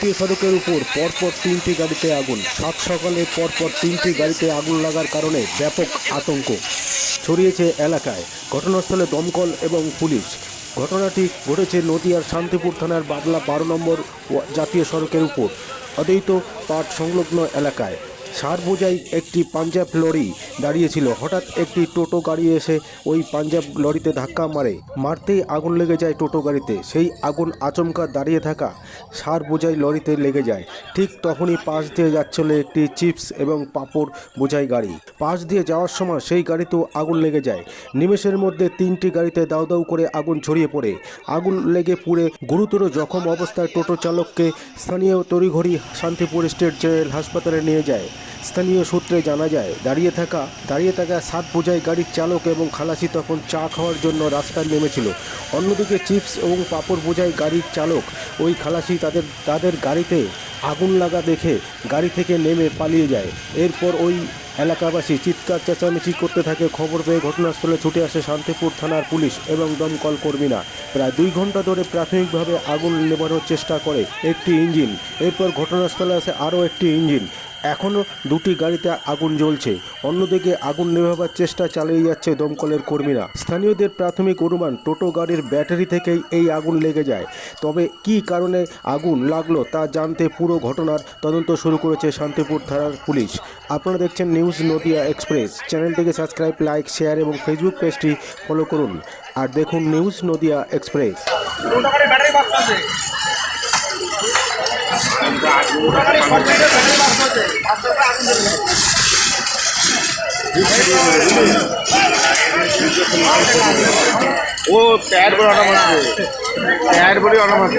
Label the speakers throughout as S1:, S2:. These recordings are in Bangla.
S1: জাতীয় সড়কের উপর পরপর তিনটি গাড়িতে আগুন। সাত সকালে পরপর তিনটি গাড়িতে আগুন লাগার কারণে ব্যাপক আতঙ্ক ছড়িয়েছে এলাকায়। ঘটনাস্থলে দমকল এবং পুলিশ। ঘটনাটি ঘটেছে নদিয়ার শান্তিপুর থানার বাদলা বারো নম্বর জাতীয় সড়কের উপর। অদ্বৈত পাট সংলগ্ন এলাকায়। সার বোঝাই একটি পাঞ্জাব লরি দাঁড়িয়েছিল। হঠাৎ একটি টোটো গাড়ি এসে ওই পাঞ্জাব লরিতে ধাক্কা মারে। মারতেই আগুন লেগে যায় টোটো গাড়িতে। সেই আগুন আচমকা দাঁড়িয়ে থাকা সার বোঝাই লরিতে লেগে যায়। ঠিক তখনই পাশ দিয়ে যাচ্ছিল একটি চিপস এবং পাপড় বোঝাই গাড়ি। পাশ দিয়ে যাওয়ার সময় সেই গাড়িতেও আগুন লেগে যায়। নিমেষের মধ্যে তিনটি গাড়িতে দাউ দাউ করে আগুন ছড়িয়ে পড়ে। আগুন লেগে পুড়ে গুরুতর জখম অবস্থায় টোটো চালককে স্থানীয় তড়িঘড়ি শান্তিপুর স্টেট জেনারেল হাসপাতালে নিয়ে যায়। স্থানীয় সূত্রে জানা যায়, দাঁড়িয়ে থাকা দাঁড়িয়ে থাকা সাত বোঝাই গাড়ির চালক এবং খালাসি তখন চা খাওয়ার জন্য রাস্তায় নেমেছিল। অন্যদিকে চিপস এবং পাপড় বোঝাই গাড়ির চালক ওই খালাসি তাদের তাদের গাড়িতে আগুন লাগা দেখে গাড়ি থেকে নেমে পালিয়ে যায়। এরপর ওই এলাকাবাসী চিৎকার, চেঁচামেচি করতে থাকে। খবর পেয়ে ঘটনাস্থলে ছুটে আসে শান্তিপুর থানার পুলিশ এবং দমকল কর্মীরা। প্রায় দুই ঘণ্টা ধরে প্রাথমিকভাবে আগুন নেবানোর চেষ্টা করে একটি ইঞ্জিন। এরপর ঘটনাস্থলে আসে আরও একটি ইঞ্জিন। এখনও দুটি গাড়িতে আগুন জ্বলছে। অন্যদিকে আগুন নেভাবার চেষ্টা চালিয়ে যাচ্ছে দমকলের কর্মীরা। স্থানীয়দের প্রাথমিক অনুমান, টোটো গাড়ির ব্যাটারি থেকেই এই আগুন লেগে যায়। তবে কী কারণে আগুন লাগল তা জানতে পুরো ঘটনার তদন্ত শুরু করেছে শান্তিপুর থানার পুলিশ। আপনারা দেখছেন নিউজ নদিয়া এক্সপ্রেস। চ্যানেলটিকে সাবস্ক্রাইব, লাইক, শেয়ার এবং ফেসবুক পেজটি ফলো করুন। আর দেখুন নিউজ নদিয়া এক্সপ্রেস।
S2: ও প্যাড বলে অর্ডার মারছে প্যাড বলে অর্ডার মারছে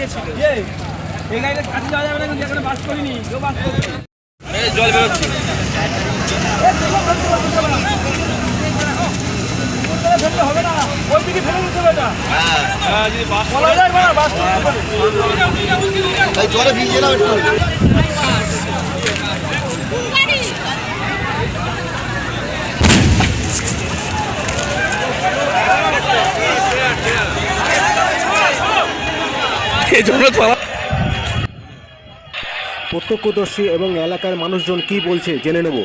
S3: হ্যাঁ
S4: এই গাড়িটা কাছে যাওয়া যাবে না কিন্তু বাস করিনি কেউ বাস করছে
S2: জল বেরোচ্ছে।
S4: ফেললে হবে না। ওই দিকে ফেলে দিতে হবে না বলা যায় না বাস করতে পারে।
S2: জলে নাও একটু
S1: প্রত্যক্ষদর্শী এবং এলাকার মানুষজন কি বলছে জেনে নেব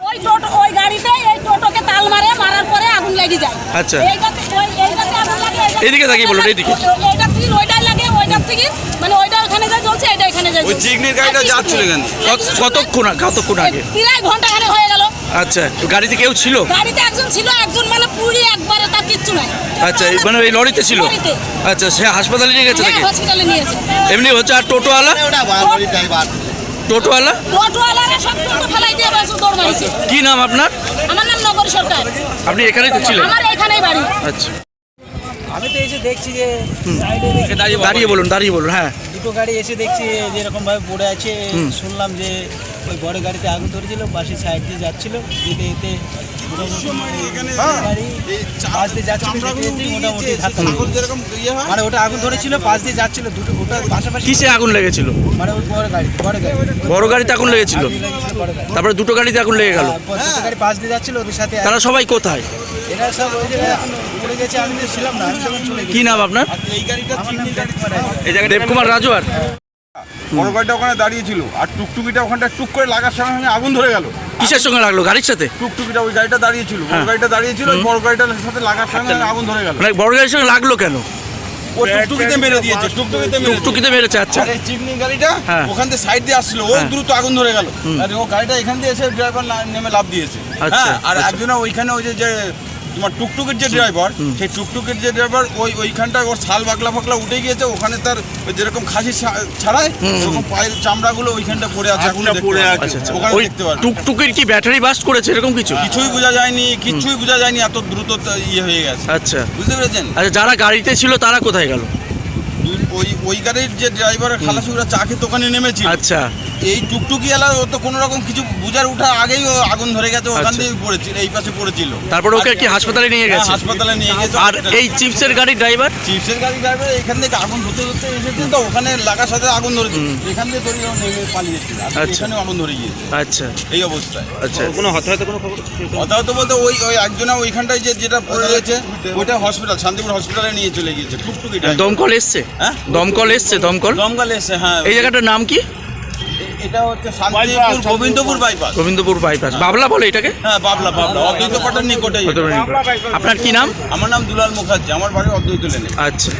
S5: ওই টোটো ওই গাড়িতে এই টোটোকে তাল মারে মারার পরে আগুন লেগে যায়
S6: আচ্ছা।
S5: এইটাতে ওই এইটাতে আগুন লাগে
S6: এইদিকে তাকিয়ে বলুন, এইদিকে।
S5: এইটা থেকে ওইটাই লাগে ওইটার থেকে মানে ওইটা ওখানে জ্বলছে এটা এখানে যা
S2: ওই চিকনির গাড়িটা যাচ্ছিল
S5: সময়।
S2: কেন?
S6: কতক্ষণ কতক্ষণ আগে
S5: প্রায় ঘণ্টা খানে হয়ে গেল
S6: আচ্ছা গাড়িতে কেউ ছিল?
S5: গাড়িতে একজন ছিল একজন মানে পুরি একবারে তার কিচ্ছু নাই।
S6: আচ্ছা এই মানে এই লরিতে ছিল? আচ্ছা সে হাসপাতালে নিয়ে গেছে
S5: হ্যাঁ,
S6: নাকি?
S5: হসপিটালে নিয়েছে
S6: এমনি হচ্ছে আর টোটোওয়ালা? টোটোওয়ালা?
S5: টোটোওয়ালারা সব টোটো ফেলাই দিয়ে বাসু দৌড় মারিছে।
S6: কি নাম আপনার?
S5: আমার নাম নগর সরকার।
S6: আপনি এখানেই তো ছিলেন?
S5: আমার এখানেই বাড়ি।
S6: আচ্ছা।
S4: আমি তো এসে দেখছি যে
S6: দাঁড়িয়ে বলুন দাঁড়িয়ে বলুন হ্যাঁ।
S4: দুটো গাড়ি এসে দেখছি যেরকম ভাবে পড়ে আছে শুনলাম যে ওই বড় গাড়িতে আগুন ধরেছিল পাশে সাইড দিয়ে যাচ্ছিল যেতে যেতে। মানে ওটা আগুন ধরেছিল পাশ দিয়ে যাচ্ছিল দুটো ওটা পাশাপাশি
S6: কিসে আগুন লেগেছিল?
S4: মানে ওই বড় গাড়ি বড় গাড়ি।
S6: বড় গাড়িতে আগুন লেগেছিল? তারপরে দুটো গাড়িতে আগুন লেগে গেল?
S4: গাড়ি পাশ দিয়ে যাচ্ছিল ওদের সাথে
S6: তারা সবাই কোথায়?
S4: এরা সব ওই জায়গায় এখন পড়ে গেছে আমি ছিলাম না আমি তখন চলে গেছি।
S6: কি নাম আপনার?
S4: নাম দেবকুমার।
S6: দেবকুমার রাজুয়ার
S2: বড় গাড়িটা ওখানে দাঁড়িয়ে ছিল। আর টুকটুকিটা ওখানটা টুক করে লাগার সঙ্গে সঙ্গে আগুন ধরে গেল।
S6: কিসের সঙ্গে লাগল? গাড়ির সাথে?
S2: টুকটুকিটা ওই গাড়িটা দাঁড়িয়ে ছিল। বড়
S6: হ্যাঁ।
S2: গাড়িটা দাঁড়িয়ে ছিল ওই বড় গাড়িটার সাথে লাগার সঙ্গে আগুন ধরে গেল।
S6: মানে বড় গাড়ির সঙ্গে লাগল কেন?
S2: ও টুকটুকিতে মেরে দিয়েছে টুকটুকিতে মেরে।
S6: টুকটুকিতে মেরেছে আচ্ছা।
S2: আর চিকনি গাড়িটা
S6: হ্যাঁ।
S2: ওখান থেকে সাইড দিয়ে আসছিল ও
S6: হ্যাঁ।
S2: দ্রুত আগুন ধরে গেল। আর ও গাড়িটা এখান দিয়ে এসে ড্রাইভার নেমে লাভ দিয়েছে।
S6: আচ্ছা,
S2: হ্যাঁ আর
S6: আচ্ছা।
S2: একজনা ওইখানে ওই যে তোমার টুকটুকের যে ড্রাইভার সেই টুকটুকের যে ড্রাইভার ওই ওইখানটায় ওর শাল বাকলা ফাকলা উঠে গিয়েছে ওখানে তার ওই যেরকম খাসি ছা- ছাড়ায় ওরকম পায়ের চামড়াগুলো ওইখানটা পড়ে আছে এখন পড়ে আছে
S6: আচ্ছা।
S2: ওখানে দেখতে পারবে
S6: টুকটুকির কি ব্যাটারি বাস্ট করেছে এরকম কিছু?
S2: কিছুই বোঝা যায়নি কিছুই বোঝা যায়নি এত দ্রুত ইয়ে হয়ে গেছে।
S6: আচ্ছা।
S2: বুঝতে পেরেছেন?
S6: আচ্ছা যারা গাড়িতে ছিল তারা কোথায় গেল?
S2: ওই ওই গাড়ির যে ড্রাইভারের খালাসি ওরা চা খেয়ে দোকানে নেমেছিল।
S6: আচ্ছা।
S2: এই টুকটুকি এলা ও তো কোনো রকম কিছু বুঝার ওঠা আগেই ও আগুন ধরে গেছে ওখান
S6: আচ্ছা।
S2: থেকে পড়েছিল এই পাশে পড়েছিল।
S6: তারপরে ওকে কি হাসপাতালে নিয়ে
S2: হ্যাঁ,
S6: গেছে
S2: হাসপাতালে নিয়ে গেছে।
S6: আর এই চিপসের গাড়ির ড্রাইভার
S2: চিপসের গাড়ি ড্রাইভার এখান থেকে আগুন ধরতে ধরতে এসেছে তো ওখানে লাগার সাথে আগুন ধরেছে। এখান থেকে ধরে নেমে পালিয়েছিল
S6: আচ্ছা।
S2: এখানেও আগুন ধরে গিয়েছে।
S6: আচ্ছা।
S2: এই অবস্থায়।
S6: আচ্ছা।
S2: হতাহত বলতে ওই ওই একজনা ওইখানটায় যে যেটা পড়ে রয়েছে ওইটা হসপিটাল শান্তিপুর হসপিটালে নিয়ে চলে গিয়েছে টুকটুকি
S6: দমকল এসছে?
S2: হ্যাঁ?
S6: দমকল এসছে দমকল?
S2: দমকল এসছে হ্যাঁ।
S6: এই জায়গাটার নাম কি?
S2: এটা হচ্ছে শান্তিপুর গোবিন্দপুর বাইপাস
S6: গোবিন্দপুর বাইপাস বাবলা বলে এটাকে?
S2: হ্যাঁ বাবলা বাবলা। অদ্বৈত পাটার।
S6: আপনার কি নাম?
S2: আমার নাম দুলাল মুখার্জি। আমার বাড়ি অদ্বৈত লেনে।
S6: আচ্ছা।